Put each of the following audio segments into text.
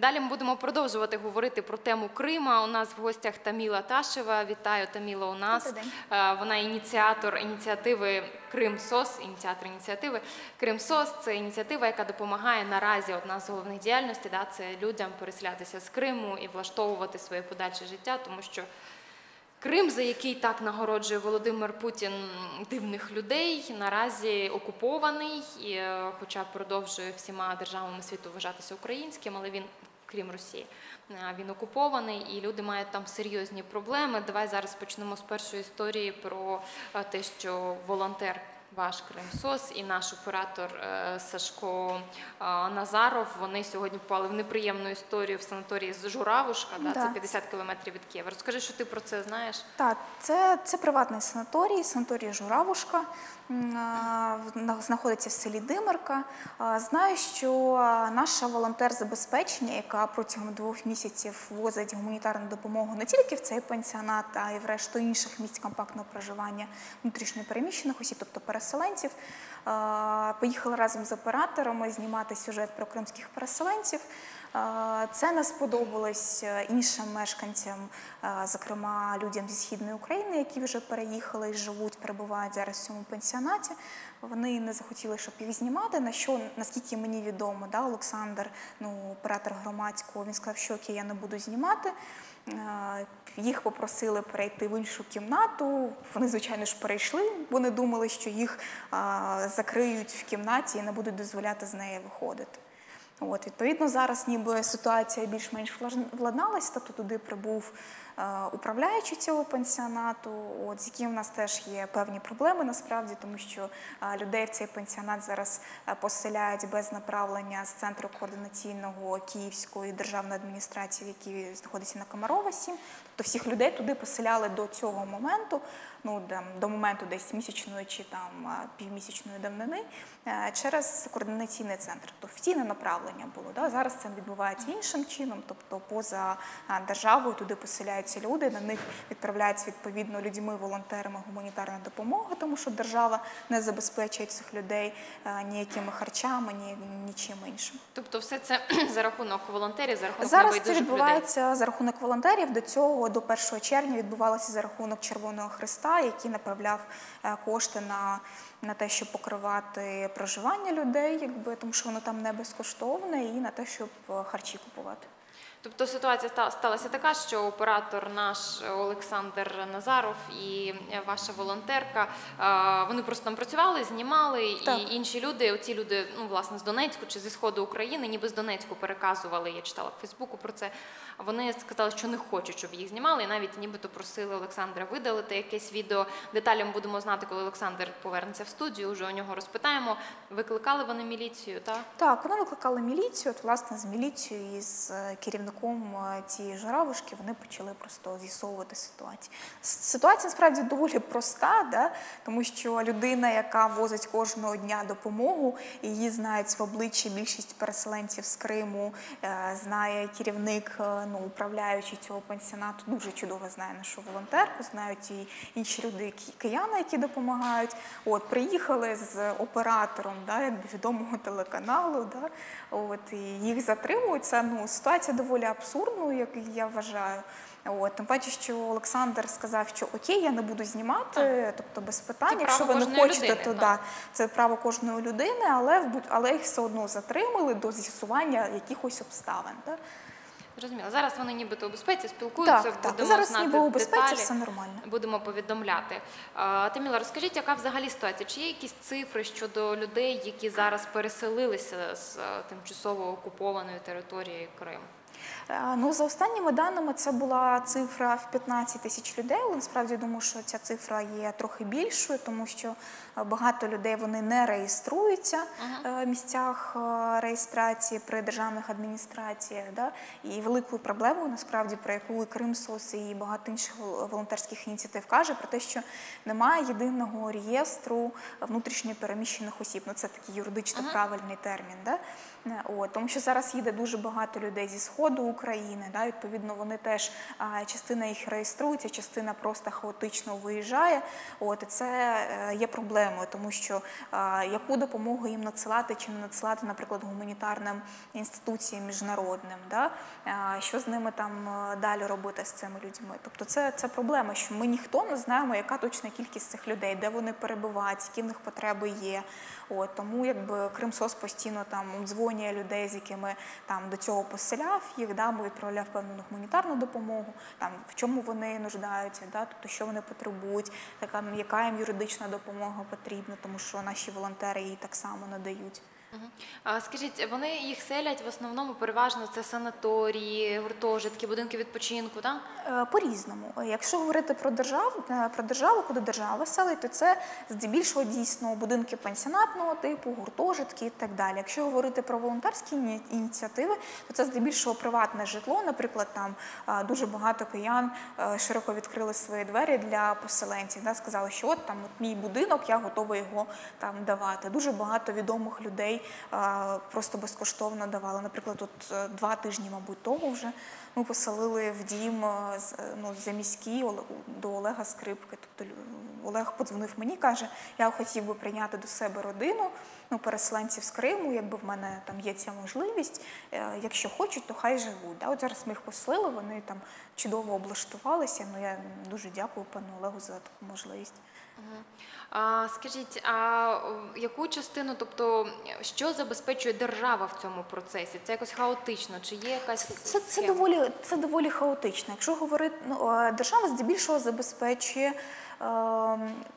Далі ми будемо продовжувати говорити про тему Крима. У нас в гостях Таміла Ташева. Вітаю Таміла. У нас. Е, вона ініціатор ініціативи Крим СОС. Ініціатор ініціативи Крим СОС. Це ініціатива, яка допомагає наразі. Одна з головних діяльностей да, це людям переселятися з Криму і влаштовувати своє подальше життя, тому що. Крим, за який так нагороджує Володимир Путін дивних людей, наразі окупований, і, е, хоча продовжує всіма державами світу вважатися українським, але він, крім Росії, е, він окупований, і люди мають там серйозні проблеми. Давай зараз почнемо з першої історії про е, те, що волонтер. Ваш Кримсос і наш оператор е, Сашко е, Назаров. Вони сьогодні попали в неприємну історію в санаторії з Журавушка. Да, Да. Це 50 кілометрів від Києва. Розкажи, що ти про це знаєш? Так, це, це приватний санаторій, санаторій Журавушка, на- знаходиться в селі Димирка. Знаю, що наша волонтер забезпечення, яка протягом двох місяців возить гуманітарну допомогу не тільки в цей пансіонат, а й в решту інших місць компактного проживання внутрішньопереміщених осіб, тобто переселенців, а, поїхала разом з операторами знімати сюжет про кримських переселенців. Це не сподобалось е, іншим мешканцям, е, зокрема людям зі східної України, які вже переїхали і живуть, перебувають зараз в цьому пансіонаті. Вони не захотіли, щоб їх знімати. На що наскільки мені відомо, да, Олександр, ну оператор громадського, він сказав, що окей, я не буду знімати. Е, Їх попросили перейти в іншу кімнату. Вони, звичайно ж, перейшли. Вони думали, що їх закриють в кімнаті і не будуть дозволяти з неї виходити. От, відповідно, зараз ніби ситуація більш-менш владналась, тобто туди прибув е, управляючий цього пансіонату, от, з яким у нас теж є певні проблеми насправді, тому що е, людей в цей пансіонат зараз е, поселяють без направлення з центру координаційного Київської державної адміністрації, який знаходиться на Комарова 7. Тобто всіх людей туди поселяли до цього моменту, ну там, до моменту десь місячної чи там півмісячної давнини е, через координаційний центр. Тобто офіційне направлення було. Да? Зараз це відбувається іншим чином, тобто поза державою туди поселяються люди, на них відправляється відповідно людьми, волонтерами гуманітарна допомога, тому що держава не забезпечує цих людей ніякими харчами, ні нічим іншим. Тобто, все це за рахунок волонтерів, за рахунок Зараз це небайдужих людей. відбувається за рахунок волонтерів. До цього до 1 червня відбувалося за рахунок Червоного Христа, який направляв е, кошти на, на те, щоб покривати проживання людей, якби тому що воно там не безкоштовне, і на те, щоб е, харчі купувати. Тобто ситуація сталася така, що оператор наш Олександр Назаров і ваша волонтерка, е, вони просто там працювали, знімали, Так. і інші люди, оці люди, ну власне, з Донецьку чи зі сходу України, ніби з Донецьку переказували. Я читала в Фейсбуку про це. Вони сказали, що не хочуть, щоб їх знімали, і навіть нібито просили Олександра видалити якесь відео. Деталі ми будемо знати, коли Олександр повернеться в студію. Вже у нього розпитаємо. Викликали вони міліцію, так? Так, вони викликали міліцію. От, власне, з міліцією і з е, керівником е, цієї жаравушки вони почали просто з'ясовувати ситуацію. Ситуація насправді доволі проста, да? тому що людина, яка возить кожного дня допомогу, її знають в обличчя більшість переселенців з Криму, е, знає керівник, ну управляючий цього пансіонату, дуже чудово знає нашу волонтерку, знають і інші люди, які кияни, які допомагають. От приїхали з оператором, да, якби відомого телеканалу, да, от і їх затримують. Це ну ситуація доволі абсурдною, як я вважаю. От тим паче, що Олександр сказав, що окей, я не буду знімати, тобто без питань. Це Якщо ви не хочете, людини, то так. да, це право кожної людини, але але їх все одно затримали до з'ясування якихось обставин. Да? Зрозуміло. Зараз вони нібито у безпеці спілкуються. Так, так. будемо Зараз знати ніби у безпеці деталі. все нормально. Будемо повідомляти. Таміла, розкажіть, яка взагалі ситуація? Чи є якісь цифри щодо людей, які зараз переселилися з е, тимчасово окупованої території Криму? Е, Ну, за останніми даними, це була цифра в 15 тисяч людей, але насправді я думаю, що ця цифра є трохи більшою, тому що багато людей вони не реєструються е, в місцях е, реєстрації при державних адміністраціях. Да? І великою проблемою, насправді, про яку і Кримсос і багато інших волонтерських ініціатив каже, про те, що немає єдиного реєстру внутрішньо переміщених осіб. Ну, це такий юридично правильний термін. Да? Е, От, тому що зараз їде дуже багато людей зі сходу України. Да, відповідно, вони теж частина їх реєструється, частина просто хаотично виїжджає. От і це є проблемою, тому що яку допомогу їм надсилати чи не надсилати, наприклад, гуманітарним інституціям міжнародним, да? що з ними там е, далі робити з цими людьми. Тобто, це, це проблема, що ми ніхто не знаємо, яка точна кількість цих людей, де вони перебувають, які в них потреби є. От тому якби Кримсос постійно там дзвонює людей, з якими там до цього поселяв їх, да, ми відправляв певну гуманітарну допомогу, там в чому вони нуждаються, да, тобто що вони потребують, така яка їм юридична допомога потрібна, тому що наші волонтери її так само надають. А Скажіть, вони їх селять в основному переважно це санаторії, гуртожитки, будинки відпочинку, так? Е, По-різному. Якщо говорити про державу, е, про державу, куди держава селить, то це здебільшого дійсно будинки пансіонатного типу, гуртожитки і так далі. Якщо говорити про волонтерські ініціативи, то це здебільшого приватне житло. Наприклад, там дуже багато киян е, широко відкрили свої двері для поселенців. Да, сказали, що от там от мій будинок, я готова його там давати. Дуже багато відомих людей е, просто безкоштовно давали. Наприклад, от е, два тижні, мабуть, тому вже ми поселили в дім е, е, ну, заміський Оле- до Олега Скрипки. Тобто Олег подзвонив мені, каже, я хотів би прийняти до себе родину, ну, переселенців з Криму, якби в мене там є ця можливість. е, Якщо хочуть, то хай живуть. Да? От зараз ми їх поселили, вони там чудово облаштувалися. Ну я дуже дякую пану Олегу за таку можливість. А, скажіть, а яку частину, тобто що забезпечує держава в цьому процесі? Це якось хаотично? Чи є якась Це, це, доволі, це доволі хаотично. Якщо говорити, ну, е, держава здебільшого забезпечує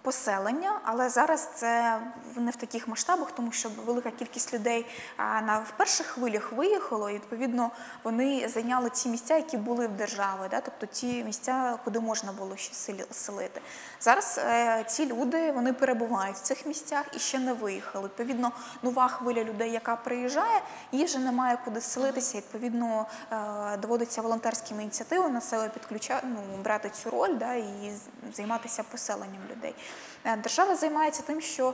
поселення, але зараз це не в таких масштабах, тому що велика кількість людей на в перших хвилях виїхало, і відповідно вони зайняли ті місця, які були в держави, да? тобто ті місця, куди можна було ще селити. Зараз е, ці люди вони перебувають в цих місцях і ще не виїхали. Відповідно, нова хвиля людей, яка приїжджає, їй вже немає куди селитися. Відповідно, е, доводиться волонтерськими ініціативами на себе підключати, ну, брати цю роль да, і займатися поселенням людей. Е, Держава займається тим, що е,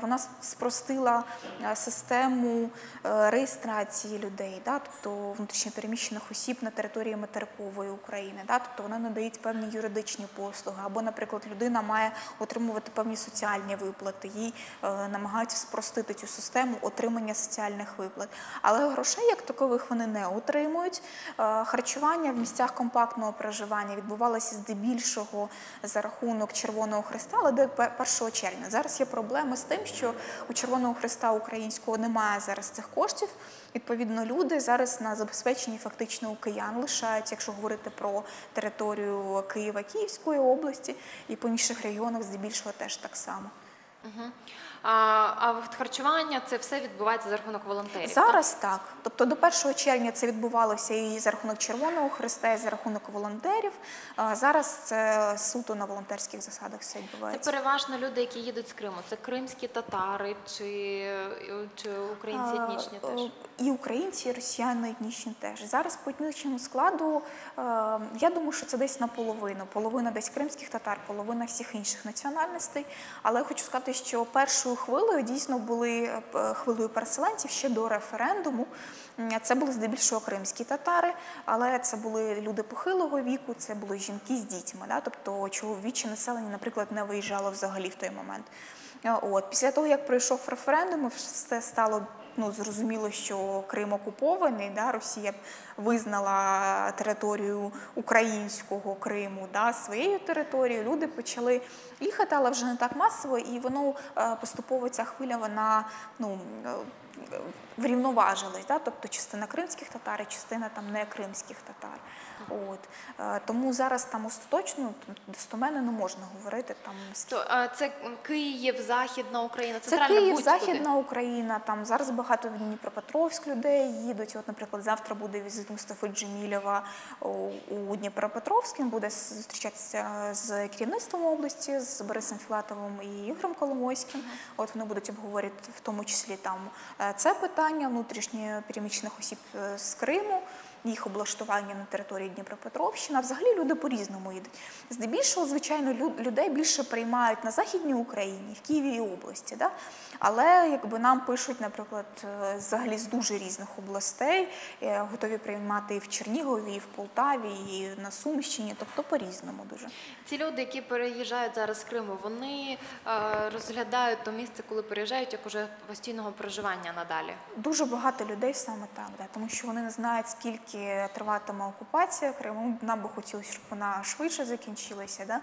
вона спростила е, систему реєстрації людей, да, тобто внутрішньопереміщених осіб на території материкової України. Да, тобто вона надають певні юридичні послуги, або, наприклад, людина має отримувати певні соціальні виплати, їй намагаються спростити цю систему отримання соціальних виплат. Але грошей як такових вони не отримують. Харчування в місцях компактного проживання відбувалося здебільшого за рахунок Червоного Христа, до 1 червня. Зараз є проблеми з тим, що у Червоного Христа українського немає зараз цих коштів. Відповідно, люди зараз на забезпеченні фактично у киян лишаються, якщо говорити про територію Києва, Київської області і по інших регіонах здебільшого теж так само. Мгм. А, харчування це все відбувається за рахунок волонтерів. Зараз так. Тобто до 1 червня це відбувалося і за рахунок Червоного Христа, і за рахунок волонтерів. Зараз це суто на волонтерських засадах все відбувається. Це переважно люди, які їдуть з Криму. Це кримські татари чи, чи українці етнічні теж. І українці, і росіяни етнічні теж. Зараз по етнічному складу я думаю, що це десь наполовину. Половина десь кримських татар, половина всіх інших національностей. Але я хочу сказати, що першою хвилею дійсно були е, хвилею переселенців ще до референдуму. Це були здебільшого кримські татари, але це були люди похилого віку, це були жінки з дітьми. Да? Тобто чоловіче населення, наприклад, не виїжджало взагалі в той момент. Е, От після того, як пройшов референдум, все стало ну зрозуміло, що Крим окупований. Да, Росія визнала територію українського Криму да, своєю територією. Люди почали їхати, але вже не так масово, і воно е, поступово ця хвиля вона ну. Врівноважилась, да? тобто частина кримських татар і частина там не кримських татар. От. Е, Тому зараз там остаточно достоменно не можна говорити. Там То, а, це Київ, Західна Україна, це Київ. Західна Україна. Там зараз багато в Дніпропетровськ людей їдуть. От, наприклад, завтра буде візит Мустафи Джемілєва у, у Дніпропетровськ. Він буде зустрічатися з керівництвом області, з Борисом Філатовим і Ігорем Коломойським. От вони будуть обговорювати в тому числі там е, це питання внутрішньо переміщених осіб е, з Криму. Їх облаштування на території Дніпропетровщини. А взагалі люди по-різному їдуть. Здебільшого, звичайно, лю- людей більше приймають на Західній Україні, в Києві і області. Да? Але якби нам пишуть, наприклад, е, взагалі з дуже різних областей, е, готові приймати і в Чернігові, і в Полтаві, і на Сумщині, тобто по-різному дуже. Ці люди, які переїжджають зараз з Криму, вони е, розглядають то місце, коли переїжджають, як уже постійного проживання надалі. Дуже багато людей саме так, да, тому що вони не знають, скільки триватиме окупація Криму. Нам би хотілося, щоб вона швидше закінчилася. Да?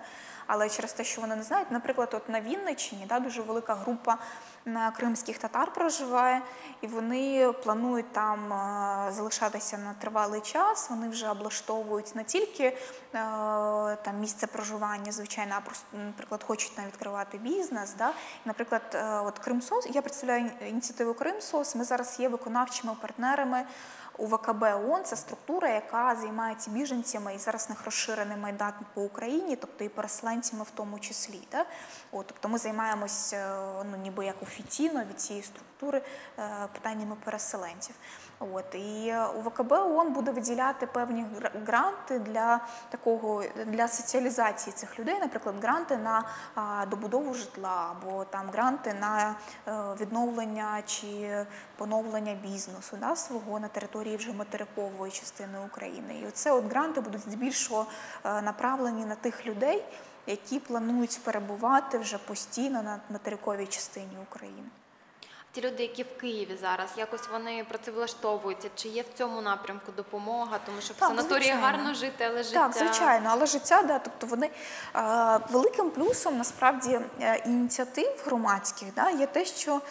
Але через те, що вони не знають, наприклад, от на Вінниччині да, дуже велика група кримських татар проживає, і вони планують там е, залишатися на тривалий час. Вони вже облаштовують не тільки е, там місце проживання, звичайно, а просто, наприклад, хочуть там відкривати бізнес. Да? Наприклад, е, от Кримсос, я представляю ініціативу Кримсос. Ми зараз є виконавчими партнерами у ВКБ ООН. Це структура, яка займається біженцями, і зараз них розширений майдан по Україні, тобто і переселенцями в тому числі. Да? От, тобто ми займаємося ну, ніби як офіційно від цієї структури е, питаннями переселенців. От і е, у ВКБ ООН буде виділяти певні гра- гранти для такого для соціалізації цих людей, наприклад, гранти на добудову житла, або там гранти на е, відновлення чи поновлення бізнесу да, свого на території вже материкової частини України. І оце от гранти будуть здебільшого е, направлені на тих людей, які планують перебувати вже постійно на материковій частині України. Ті люди, які в Києві зараз, якось вони працевлаштовуються, чи є в цьому напрямку допомога, тому що в Так, санаторії звичайно. гарно жити, але життя Так, звичайно, але життя, да, тобто вони великим плюсом насправді е, ініціатив громадських да, є те, що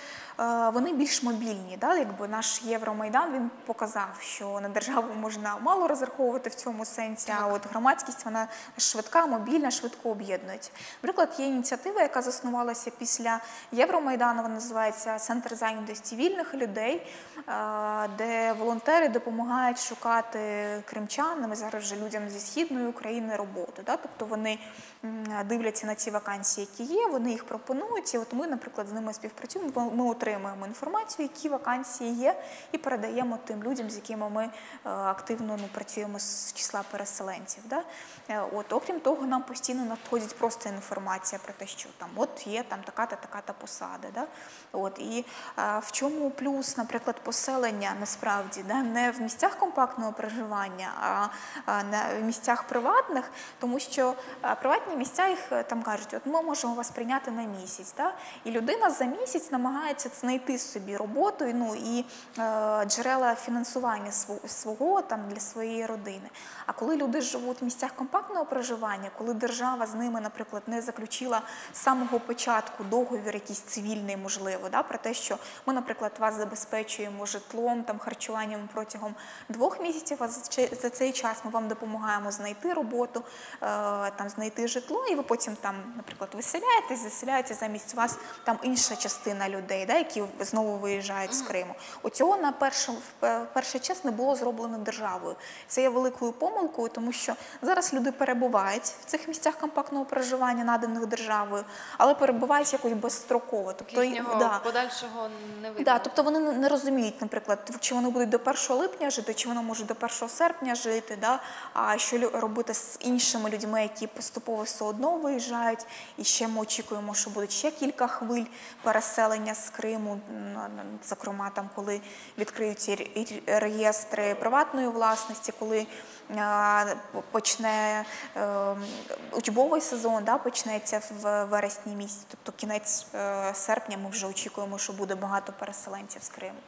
вони більш мобільні. Да, якби наш Євромайдан він показав, що на державу можна мало розраховувати в цьому сенсі, а от громадськість вона швидка, мобільна, швидко об'єднується. Наприклад, є ініціатива, яка заснувалася після Євромайдану, вона називається Центр зайнятості вільних людей, де волонтери допомагають шукати кримчанам і зараз вже людям зі східної України роботу. Да? Тобто вони дивляться на ці вакансії, які є, вони їх пропонують. І от ми, наприклад, з ними співпрацюємо. Ми отримуємо інформацію, які вакансії є, і передаємо тим людям, з якими ми е, активно ну, працюємо з числа переселенців. Да? Е, От, окрім того, нам постійно надходить просто інформація про те, що там от є там така-та така-та посада. Да? От, і е, в чому плюс, наприклад, поселення насправді да? не в місцях компактного проживання, а, а на в місцях приватних, тому що е, приватні місця їх там кажуть, от ми можемо вас прийняти на місяць. Да? І людина за місяць намагається знайти собі роботу ну, і е, джерела фінансування св- свого там для своєї родини. А коли люди живуть в місцях компактного проживання, коли держава з ними, наприклад, не заключила з самого початку договір, якийсь цивільний, можливо, да, про те, що ми, наприклад, вас забезпечуємо житлом, там харчуванням протягом двох місяців, а за за цей час ми вам допомагаємо знайти роботу, е, там знайти житло, і ви потім там, наприклад, виселяєтесь, заселяється замість вас там інша частина людей, да, які знову виїжджають з Криму. У цього на перший, перший час не було зроблено державою. Це є великою помилкою, тому що зараз люди перебувають в цих місцях компактного проживання, наданих державою, але перебувають якось безстроково. Тобто, їхнього да. подальшого не видно. Да, тобто вони не- розуміють, наприклад, чи вони будуть до 1 липня жити, чи вони можуть до 1 серпня жити, да? а що робити з іншими людьми, які поступово все одно виїжджають. І ще ми очікуємо, що будуть ще кілька хвиль переселення з Криму, м, зокрема, там, коли відкриються ре- ре- реєстри приватної власності, коли почне е, учбовий сезон, да, почнеться в вересні місяці, тобто кінець е, серпня ми вже очікуємо, що буде багато переселенців з Криму.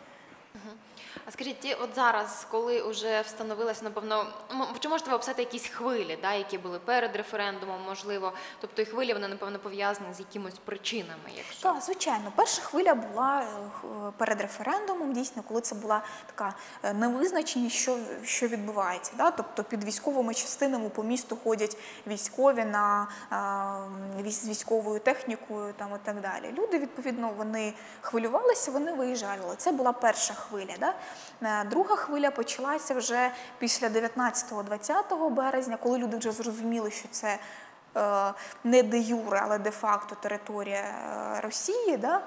А скажіть, от зараз, коли вже встановилася, напевно, чи можете ви описати якісь хвилі, да, які були перед референдумом, можливо, тобто і хвилі вони напевно пов'язані з якимось причинами, якщо Так, звичайно, перша хвиля була е, перед референдумом, дійсно, коли це була така е, невизначеність, що, що відбувається. Да? Тобто під військовими частинами по місту ходять військові на е, з військовою технікою там і так далі. Люди, відповідно, вони хвилювалися, вони виїжджали. Це була перша хвиля. Да? Е, Друга хвиля почалася вже після 19-20 березня, коли люди вже зрозуміли, що це е, не де юре, але де факто територія е, Росії. Да?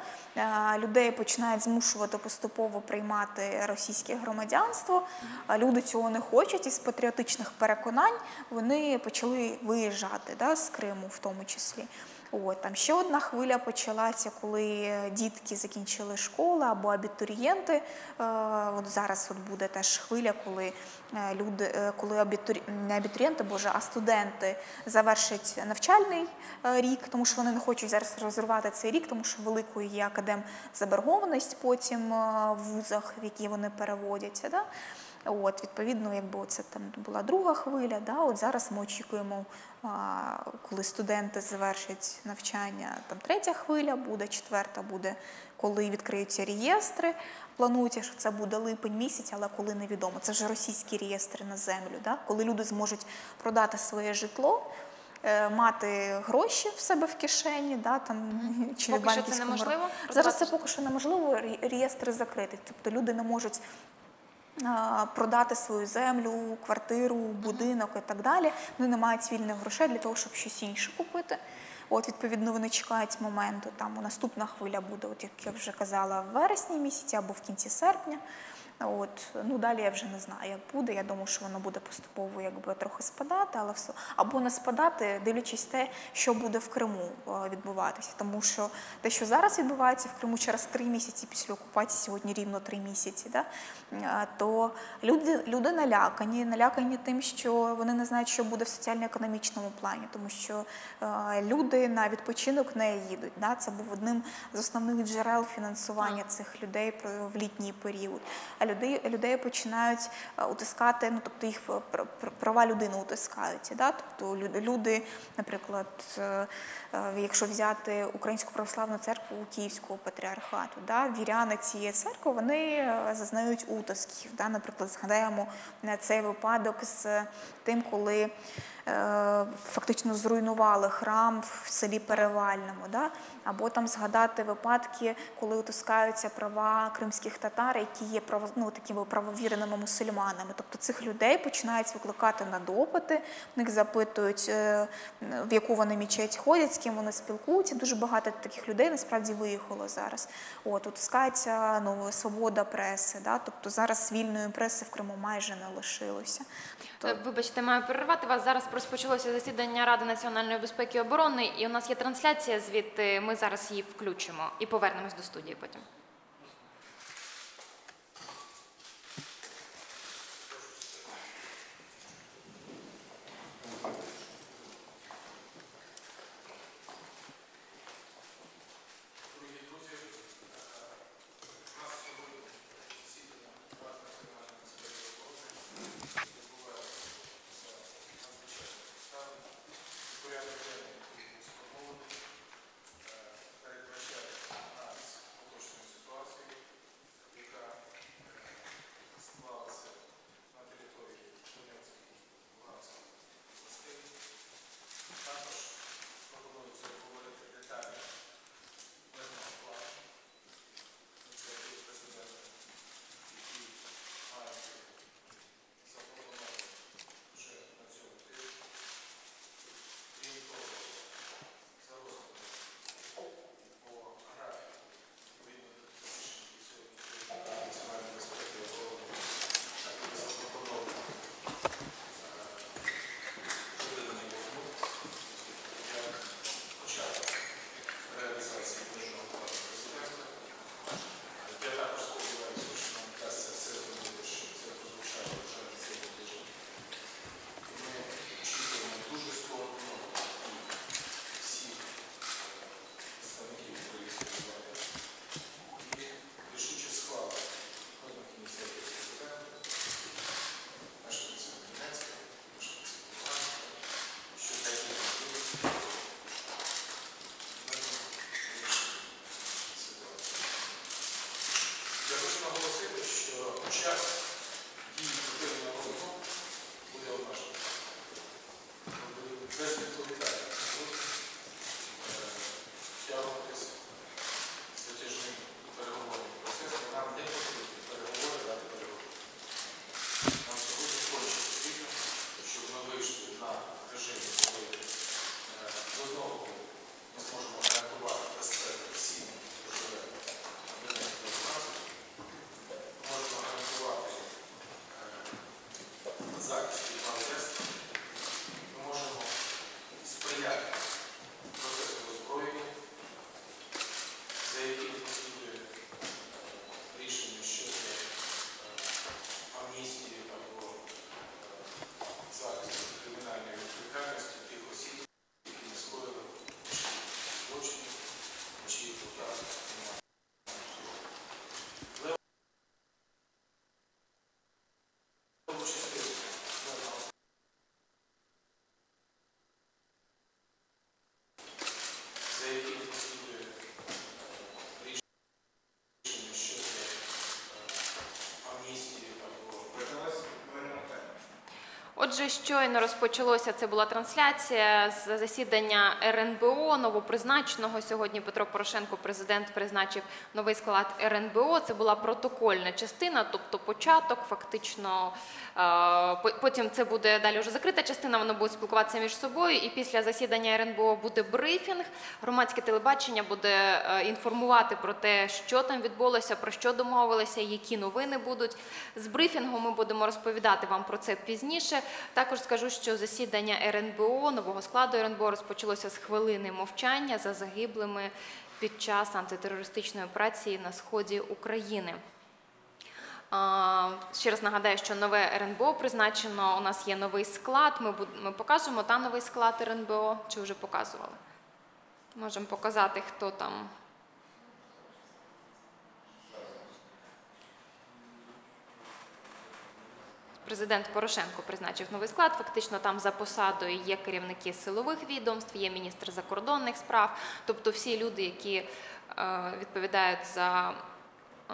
Людей починають змушувати поступово приймати російське громадянство. Люди цього не хочуть, і з патріотичних переконань вони почали виїжджати да, з Криму, в тому числі. От, там ще одна хвиля почалася, коли дітки закінчили школу або абітурієнти. Е, от зараз от буде теж хвиля, коли е, люди, е, коли абітурі... не абітурієнти, боже, а студенти завершать навчальний е, рік, тому що вони не хочуть зараз розривати цей рік, тому що великою є академзаборгованість потім е, в вузах, в які вони переводяться. Да? От, відповідно, якби це там була друга хвиля. Да? От зараз ми очікуємо, коли студенти завершать навчання, там третя хвиля буде, четверта буде, коли відкриються реєстри. Планується, що це буде липень місяць, але коли невідомо. Це вже російські реєстри на землю, да? коли люди зможуть продати своє житло. е, Мати гроші в себе в кишені, да, там, чи Поки що це неможливо? Зараз це поки що неможливо, ре- реєстри закриті. Тобто люди не можуть продати свою землю, квартиру, будинок і так далі. Вони не мають вільних грошей для того, щоб щось інше купити. От, відповідно, вони чекають моменту. Там наступна хвиля буде, от як я вже казала, в вересні місяці або в кінці серпня. От, ну далі я вже не знаю, як буде. Я думаю, що воно буде поступово якби трохи спадати, але все або не спадати, дивлячись те, що буде в Криму е, відбуватися. Тому що те, що зараз відбувається в Криму через три місяці після окупації, сьогодні рівно три місяці, да, е, то люди, люди налякані, налякані тим, що вони не знають, що буде в соціально-економічному плані, тому що е, люди на відпочинок не їдуть. Да? Це був одним з основних джерел фінансування цих людей в літній період. Людей, людей починають е, утискати, ну тобто їх е, пр- пр- права людини утискаються. Да? Тобто люди, наприклад, е, якщо взяти Українську православну церкву Київського патріархату, да? віряни цієї церкви вони е, зазнають утисків. Да? Наприклад, згадаємо е, цей випадок з тим, коли е, фактично зруйнували храм в селі Перевальному, да? або там згадати випадки, коли утискаються права кримських татар, які є ну, такими правовірними мусульманами. Тобто цих людей починають викликати на допити, в них запитують, е, в яку вони мечеть ходять, ким вони спілкуються. Дуже багато таких людей насправді виїхало зараз. От, утискається ну, свобода преси, да? тобто зараз вільної преси в Криму майже не лишилося. Тобто, Е, Вибачте, маю перервати вас. Зараз розпочалося засідання Ради національної безпеки і оборони, і у нас є трансляція звідти. Ми зараз її включимо і повернемось до студії потім. together. Отже, щойно розпочалося. Це була трансляція з засідання РНБО новопризначеного. Сьогодні Петро Порошенко, президент, призначив новий склад РНБО. Це була протокольна частина, тобто початок, фактично. е, по- Потім це буде далі вже закрита частина. Вони будуть спілкуватися між собою. І після засідання РНБО буде брифінг. Громадське телебачення буде е, інформувати про те, що там відбулося, про що домовилися, які новини будуть. З брифінгу ми будемо розповідати вам про це пізніше. Також скажу, що засідання РНБО, нового складу РНБО розпочалося з хвилини мовчання за загиблими під час антитерористичної операції на сході України. Ще раз нагадаю, що нове РНБО призначено. У нас є новий склад. Ми, покажемо та новий склад РНБО. Чи вже показували? Можемо показати, хто там. Президент Порошенко призначив новий склад. Фактично там за посадою є керівники силових відомств, є міністр закордонних справ, тобто всі люди, які е, відповідають за. е,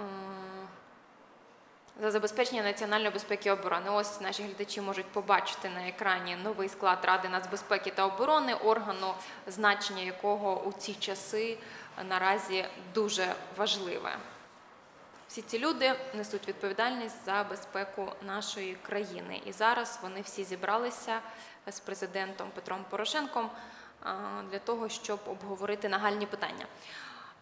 за забезпечення національної безпеки і оборони. Ось наші глядачі можуть побачити на екрані новий склад Ради нацбезпеки та оборони, органу, значення якого у ці часи наразі дуже важливе. Всі ці люди несуть відповідальність за безпеку нашої країни. І зараз вони всі зібралися з президентом Петром Порошенком для того, щоб обговорити нагальні питання.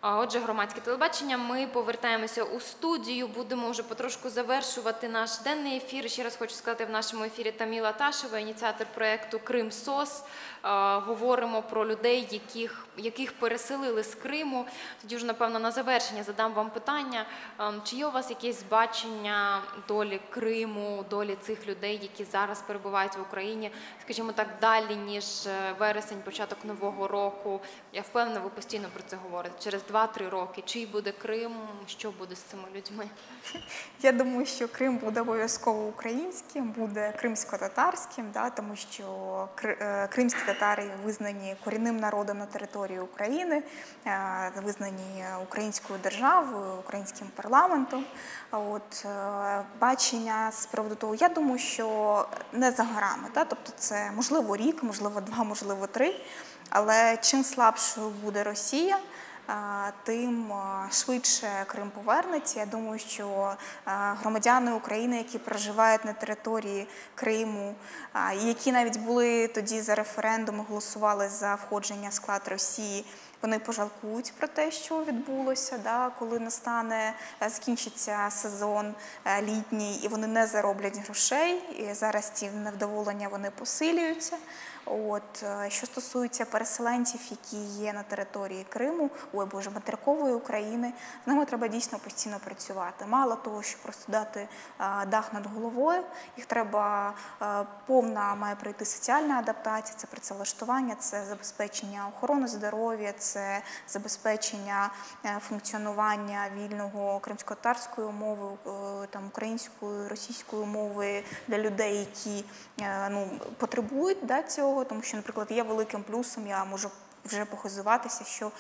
Отже, громадське телебачення. Ми повертаємося у студію. Будемо вже потрошку завершувати наш денний ефір. Ще раз хочу сказати в нашому ефірі Таміла Ташева, ініціатор проєкту Крим СОС. Говоримо про людей, яких, яких переселили з Криму. Тоді вже, напевно, на завершення задам вам питання. Чи є у вас якесь бачення долі Криму, долі цих людей, які зараз перебувають в Україні, скажімо так, далі, ніж е, вересень, початок нового року? Я впевнена, ви постійно про це говорите. Через 2-3 роки. Чий буде Крим? Що буде з цими людьми? Я думаю, що Крим буде обов'язково українським, буде кримсько-татарським, да, тому що е, кримські татари визнані корінним народом на території України, е, визнані українською державою, українським парламентом. От е, бачення з приводу того, я думаю, що не за горами, да, тобто це можливо рік, можливо, два, можливо, три. Але чим слабшою буде Росія, тим швидше Крим повернеться. Я думаю, що громадяни України, які проживають на території Криму, які навіть були тоді за референдум, голосували за входження в склад Росії. Вони пожалкують про те, що відбулося, да, коли настане е, закінчиться сезон е, літній, і вони не зароблять грошей. І зараз ці невдоволення вони посилюються. От е, що стосується переселенців, які є на території Криму, ой боже, материкової України, з ними треба дійсно постійно працювати. Мало того, що просто дати е, дах над головою, їх треба е, повна має пройти соціальна адаптація, це працевлаштування, це забезпечення охорони здоров'я, це забезпечення функціонування вільного кримсько-татарської мови, там української, російської мови для людей, які ну потребують да, цього, тому що, наприклад, є великим плюсом, я можу. Вже похизуватися, що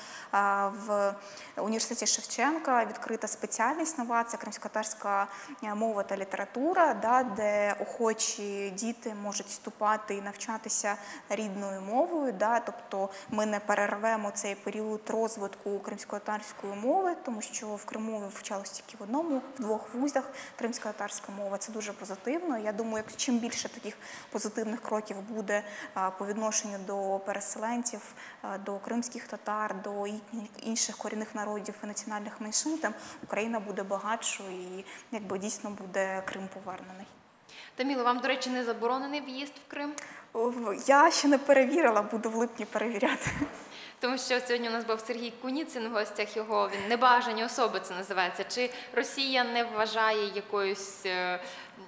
в університеті Шевченка відкрита спеціальність нова це кримськотарська мова та література, де охочі діти можуть вступати і навчатися рідною мовою. Тобто ми не перервемо цей період розвитку кримськотарської мови, тому що в Криму вивчалось тільки в одному, в двох вузах кримськотарська мова. Це дуже позитивно. Я думаю, як чим більше таких позитивних кроків буде по відношенню до переселенців, до кримських татар, до інших корінних народів і національних меншин, тим Україна буде багатшою і якби дійсно буде Крим повернений. Таміло, вам, до речі, не заборонений в'їзд в Крим? Я ще не перевірила, буду в липні перевіряти. Тому що сьогодні у нас був Сергій Куніцин в гостях його він небажані особи це називається. Чи Росія не вважає якоюсь е,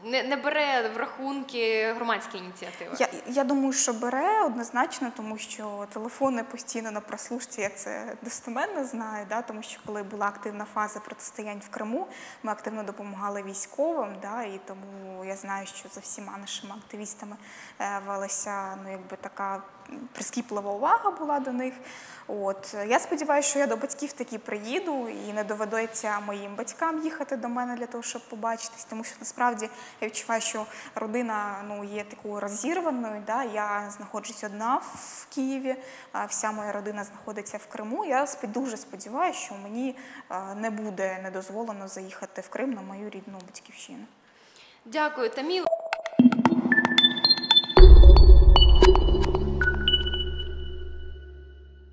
не, не бере в рахунки громадські ініціативи? Я, я думаю, що бере однозначно, тому що телефони постійно на прослушці, я це достеменно знаю, да, тому що коли була активна фаза протистоянь в Криму, ми активно допомагали військовим, да, і тому я знаю, що за всіма нашими активістами е, велася ну, якби така прискіплива увага була до них. От я сподіваюся, що я до батьків таки приїду і не доведеться моїм батькам їхати до мене для того, щоб побачитись, тому що насправді я відчуваю, що родина ну є такою розірваною. Да? Я знаходжусь одна в Києві, вся моя родина знаходиться в Криму. Я дуже сподіваюся, що мені не буде недозволено заїхати в Крим на мою рідну батьківщину. Дякую, Таміл.